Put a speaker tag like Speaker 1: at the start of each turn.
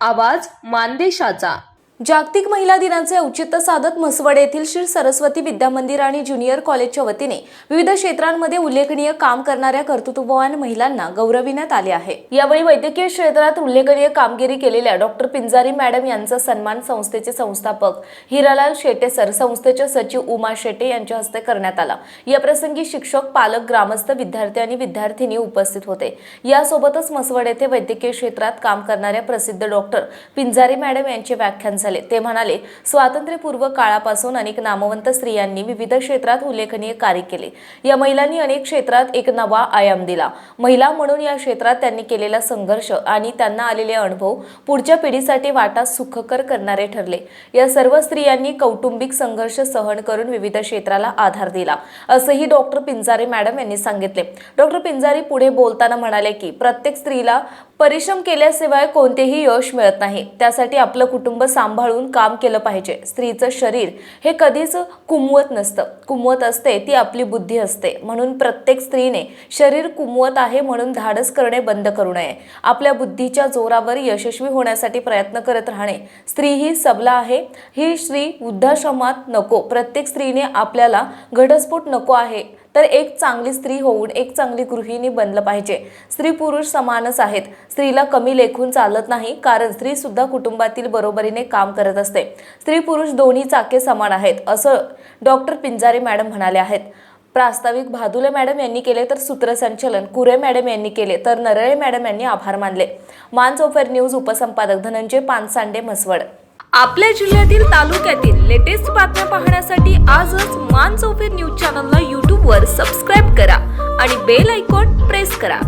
Speaker 1: आवाज मानदेशाचा.
Speaker 2: जागतिक महिला दिनाचे औचित्य साधत म्हसवड येथील श्री सरस्वती विद्या मंदिर आणि ज्युनियर कॉलेजच्या वतीने विविध क्षेत्रांमध्ये उल्लेखनीय काम करणाऱ्या कर्तृत्ववान महिलांना गौरविण्यात आले आहे. यावेळी वैद्यकीय क्षेत्रात उल्लेखनीय कामगिरी केलेल्या डॉक्टर पिंजारी मॅडम यांचा सन्मान संस्थेचे संस्थापक हिरालाल शेटे सर संस्थेचे सचिव उमा शेटे यांच्या हस्ते करण्यात आला. याप्रसंगी शिक्षक पालक ग्रामस्थ विद्यार्थी आणि विद्यार्थिनी उपस्थित होते. यासोबतच म्हसवड येथे वैद्यकीय क्षेत्रात काम करणाऱ्या प्रसिद्ध डॉक्टर पिंजारी मॅडम यांचे व्याख्यान झाले. ते म्हणाले स्वातंत्र्यपूर्व काळापासून अनेक नामवंत स्त्रियांनी विविध क्षेत्रात उल्लेखनीय कार्य केले. या महिलांनी अनेक क्षेत्रात एक नवा आयाम दिला. महिला म्हणून या क्षेत्रात त्यांनी केलेला संघर्ष आणि त्यांना आलेले अनुभव पुढच्या पिढीसाठी वाटा सुखकर करणारे ठरले. या सर्व स्त्रियांनी कौटुंबिक संघर्ष सहन करून विविध क्षेत्राला आधार दिला. असंही डॉक्टर पिंजारे मॅडम यांनी सांगितले. डॉक्टर पिंजारी पुढे बोलताना म्हणाले की प्रत्येक स्त्रीला परिश्रम केल्याशिवाय कोणतेही यश मिळत नाही. त्यासाठी आपलं कुटुंब सांभाळून काम केलं पाहिजे. स्त्रीचं शरीर हे कधीच कुमवत नसतं. कुमवत असते ती आपली बुद्धी असते. म्हणून प्रत्येक स्त्रीने शरीर कुमवत आहे म्हणून धाडस करणे बंद करू नये. आपल्या बुद्धीच्या जोरावर यशस्वी होण्यासाठी प्रयत्न करत राहणे. स्त्री ही सबला आहे. ही स्त्री वृद्धाश्रमात नको. प्रत्येक स्त्रीने आपल्याला घटस्फोट नको आहे. तर एक चांगली स्त्री होऊन एक चांगली गृहिणी बनलं पाहिजे. स्त्री पुरुष समानच आहेत. स्त्रीला कमी लेखून चालत नाही. कारण स्त्री सुद्धा कुटुंबातील बरोबरीने काम करत असते. स्त्री पुरुष दोन्ही चाके समान आहेत असं डॉक्टर पिंजारे मॅडम म्हणाले आहेत. प्रास्ताविक भादुले मॅडम यांनी केले तर सूत्रसंचलन कुरे मॅडम यांनी केले तर नरळे मॅडम यांनी आभार मानले. मान न्यूज उपसंपादक धनंजय पानसांडे म्हसवड.
Speaker 1: आपल्या जिल्ह्यातील तालुक्यातील लेटेस्ट बातम्या पाहण्यासाठी आजच मान चौफेर न्यूज चॅनलला यूट्यूबवर सबस्क्राईब करा आणि बेल आयकॉन प्रेस करा.